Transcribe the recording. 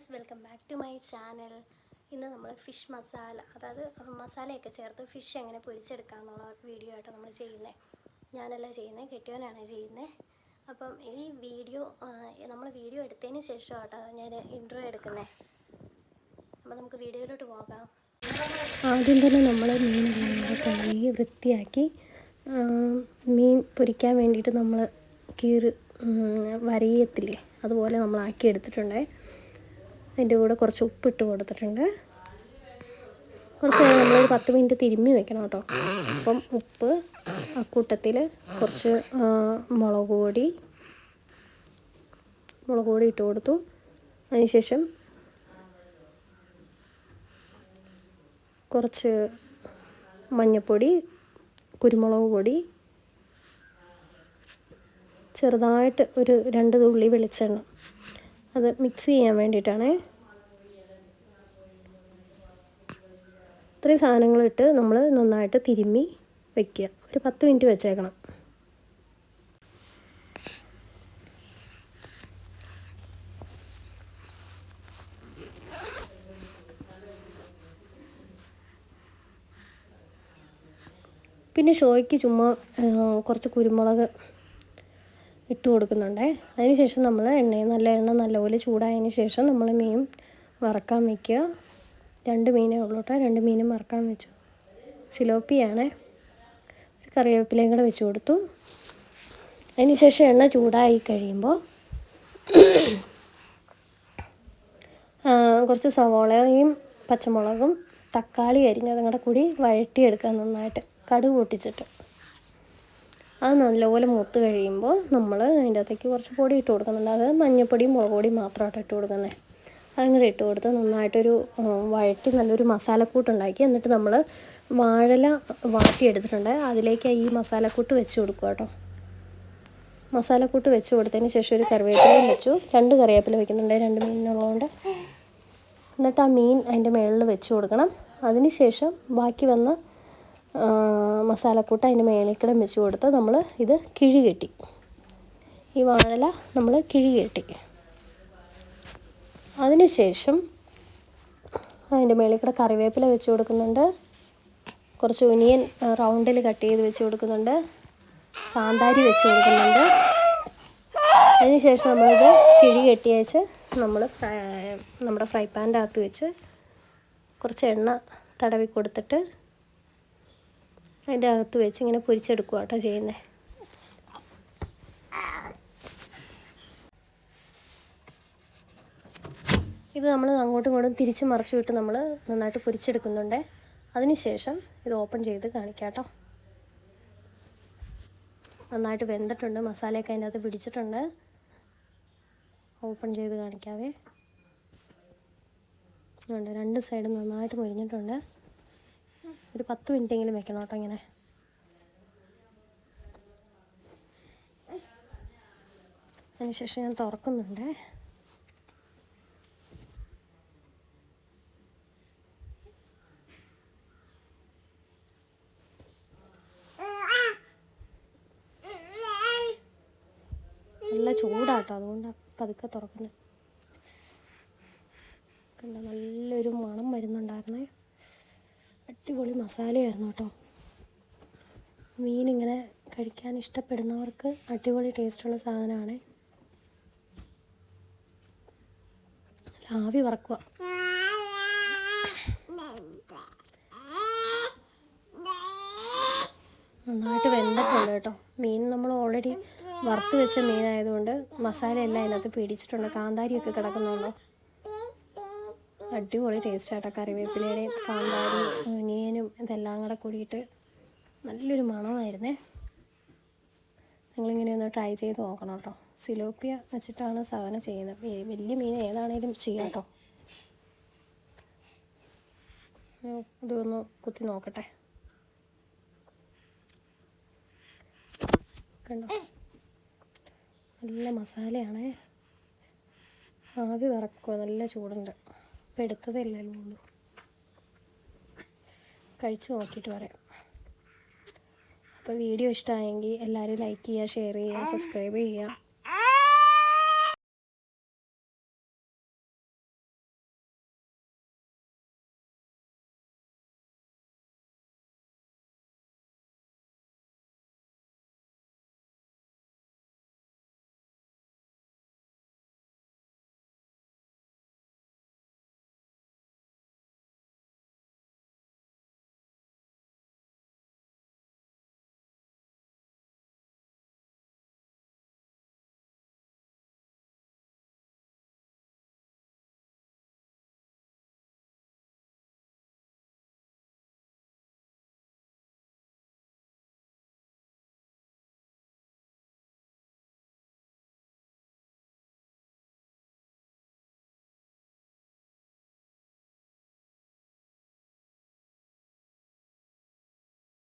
Guys welcome back to my channel. ഇന്ന് നമ്മൾ fish masala അതായത് മസാലയൊക്കെ ചേർത്ത് ഫിഷ് എങ്ങനെ പൊരിച്ചെടുക്കാമെന്നുള്ള വീഡിയോ ആയിട്ട് നമ്മൾ ചെയ്യുന്നത് ഞാനല്ല ചെയ്യുന്നത് കെട്ടിയോനാണ് ചെയ്യുന്നത് അപ്പം ഈ വീഡിയോ നമ്മൾ വീഡിയോ എടുത്തതിന് ശേഷം കേട്ടോ ഞാൻ ഇൻട്രോ എടുക്കുന്നത് അപ്പം നമുക്ക് വീഡിയോയിലോട്ട് പോകാം. ആദ്യം തന്നെ നമ്മൾ മീനെല്ലാം കഴുകി വൃത്തിയാക്കി മീൻ പൊരിക്കാൻ വേണ്ടിയിട്ട് നമ്മൾ കീറ് വരയത്തില്ലേ അതുപോലെ നമ്മൾ ആക്കി എടുത്തിട്ടുണ്ട് അതിന്റെ കൂടെ കുറച്ച് ഉപ്പിട്ട് കൊടുത്തിട്ടുണ്ട്. കുറച്ച് നേരം നമ്മളൊരു പത്ത് മിനിറ്റ് തിരുമ്മി വെക്കണം കേട്ടോ. അപ്പം ഉപ്പ് കൂട്ടത്തിൽ കുറച്ച് മുളക് പൊടി മുളക് പൊടി ഇട്ട് കൊടുത്തു. അതിനുശേഷം കുറച്ച് മഞ്ഞൾപ്പൊടി കുരുമുളക് പൊടി ചെറുതായിട്ട് ഒരു രണ്ട് തുള്ളി വെളിച്ചെണ്ണ അത് മിക്സ് ചെയ്യാൻ വേണ്ടിയിട്ടാണേ. ഇത്രയും സാധനങ്ങളിട്ട് നമ്മൾ നന്നായിട്ട് തിരുമ്മി വെക്കുക. ഒരു പത്ത് മിനിറ്റ് വെച്ചേക്കണം. പിന്നെ ഷോയ്ക്ക് ചുമ്മാ കുറച്ച് കുരുമുളക് ഇട്ട് കൊടുക്കുന്നുണ്ട്. അതിന് ശേഷം നമ്മൾ എണ്ണയും നല്ല എണ്ണ നല്ലപോലെ ചൂടായതിന് ശേഷം നമ്മൾ മീൻ വറക്കാൻ വയ്ക്കുക രണ്ട് മീനേ ഉള്ളൂ കേട്ടോ. രണ്ട് മീനും വറക്കാൻ വെച്ചു. സിലോപ്പിയാണ്. ഒരു കറിവേപ്പിലയും കൂടെ വെച്ച് കൊടുത്തു. അതിനുശേഷം എണ്ണ ചൂടായി കഴിയുമ്പോൾ കുറച്ച് സവോളയും പച്ചമുളകും തക്കാളി അരിഞ്ഞതും കൂടെ കൂടി വഴറ്റിയെടുക്കുക നന്നായിട്ട്. കടുക് പൊട്ടിച്ചിട്ട്. അത് നല്ലപോലെ മൂത്ത് കഴിയുമ്പോൾ നമ്മൾ അതിന്റെ അകത്തേക്ക് കുറച്ച് പൊടി ഇട്ട് കൊടുക്കുന്നുണ്ട് അത് മഞ്ഞൾപ്പൊടിയും മുളക് പൊടിയും മാത്രമായിട്ട് ഇട്ട് കൊടുക്കുന്നത് അതിങ്ങനെ ഇട്ട് കൊടുത്ത് നന്നായിട്ടൊരു വഴറ്റി നല്ലൊരു മസാലക്കൂട്ടുണ്ടാക്കി എന്നിട്ട് നമ്മൾ വാഴല വാട്ടിയെടുത്തിട്ടുണ്ട് അതിലേക്ക് ഈ മസാലക്കൂട്ട് വെച്ച് കൊടുക്കുക കേട്ടോ. മസാലക്കൂട്ട് വെച്ച് കൊടുത്തതിന് ശേഷം ഒരു കറിവേപ്പിലയും വെച്ചു. രണ്ട് കറിവേപ്പില വെക്കുന്നുണ്ട്. രണ്ട് മീനിനുള്ളതുകൊണ്ട് എന്നിട്ട് ആ മീൻ അതിന്റെ മുകളിൽ വെച്ച് കൊടുക്കണം. അതിന് ശേഷം ബാക്കി വന്ന മസാലക്കൂട്ട് അതിന്റെ മേളിൽ കൂടെ വെച്ച് കൊടുത്ത് നമ്മൾ ഇത് കിഴി കെട്ടി. ഈ വാഴല നമ്മൾ കിഴി കെട്ടി. അതിന് ശേഷം അതിന്റെ മേളിൽ കൂടെ കറിവേപ്പില വെച്ച് കൊടുക്കുന്നുണ്ട്. കുറച്ച് ഒനിയൻ റൗണ്ടിൽ കട്ട് ചെയ്ത് വെച്ച് കൊടുക്കുന്നുണ്ട്. കാന്താരി വെച്ച് കൊടുക്കുന്നുണ്ട്. അതിനുശേഷം നമ്മളിത് കിഴി കെട്ടി നമ്മൾ നമ്മുടെ ഫ്രൈ പാന്റെ അകത്ത് വെച്ച് കുറച്ച് എണ്ണ തടവി കൊടുത്തിട്ട് അതിന്റെ അകത്ത് വെച്ച് ഇങ്ങനെ പൊരിച്ചെടുക്കുക കേട്ടോ ചെയ്യുന്നത് ഇത് നമ്മൾ അങ്ങോട്ടും ഇങ്ങോട്ടും തിരിച്ച് മറിച്ച് വിട്ട് നമ്മൾ നന്നായിട്ട് പൊരിച്ചെടുക്കുന്നുണ്ട്. അതിനുശേഷം ഇത് ഓപ്പൺ ചെയ്ത് കാണിക്കാം കേട്ടോ. നന്നായിട്ട് വെന്തിട്ടുണ്ട്. മസാലയൊക്കെ അതിന്റെ അകത്ത് പിടിച്ചിട്ടുണ്ട്. ഓപ്പൺ ചെയ്ത് കാണിക്കാവേ. രണ്ട് സൈഡും നന്നായിട്ട് മുരിഞ്ഞിട്ടുണ്ട്. ഒരു പത്ത് മിനിറ്റെങ്കിലും വെക്കണം കേട്ടോ ഇങ്ങനെ. അതിനുശേഷം ഞാൻ തുറക്കുന്നുണ്ട്. നല്ല ചൂടാട്ടോ അതുകൊണ്ടാണ് പതുക്കെ തുറക്കുന്നത് കണ്ട നല്ലൊരു മണം വരുന്നുണ്ടായിരുന്നേ. അടിപൊളി മസാലയായിരുന്നു കേട്ടോ. മീനിങ്ങനെ കഴിക്കാൻ ഇഷ്ടപ്പെടുന്നവർക്ക് അടിപൊളി ടേസ്റ്റുള്ള സാധനമാണ്. ആവി വറക്കുക. നന്നായിട്ട് വെന്തിട്ടുണ്ട് കേട്ടോ. മീൻ നമ്മൾ ഓൾറെഡി വറുത്ത് വെച്ച മീനായതുകൊണ്ട് മസാല എല്ലാം അതിനകത്ത് പിടിച്ചിട്ടുണ്ട്. കാന്താരിയൊക്കെ കിടക്കുന്നുണ്ടോ? അടിപൊളി ടേസ്റ്റ് ആട്ടോ കറിവേപ്പിലയുടെയും കാന്താരി ഒനിയനും ഇതെല്ലാം കൂടെ കൂടിയിട്ട് നല്ലൊരു മണമായിരുന്നേ. നിങ്ങളിങ്ങനെ ഒന്ന് ട്രൈ ചെയ്ത് നോക്കണം കേട്ടോ. സിലോപ്പിയ വെച്ചിട്ടാണ് സാധനം ചെയ്യുന്നത്. വലിയ മീൻ ഏതാണേലും ചെയ്യാം കേട്ടോ. ഇതൊന്ന് കുത്തി നോക്കട്ടെ. കണ്ടോ? നല്ല മസാലയാണേ. ആവി വറക്കുക. നല്ല ചൂടുണ്ട്. ഇപ്പം എടുത്തതല്ലേ ഉള്ളൂ. കഴിച്ചു നോക്കിയിട്ട് പറയാം. അപ്പോൾ വീഡിയോ ഇഷ്ടമായെങ്കിൽ എല്ലാവരും ലൈക്ക് ചെയ്യുക ഷെയർ ചെയ്യുക സബ്സ്ക്രൈബ് ചെയ്യുക.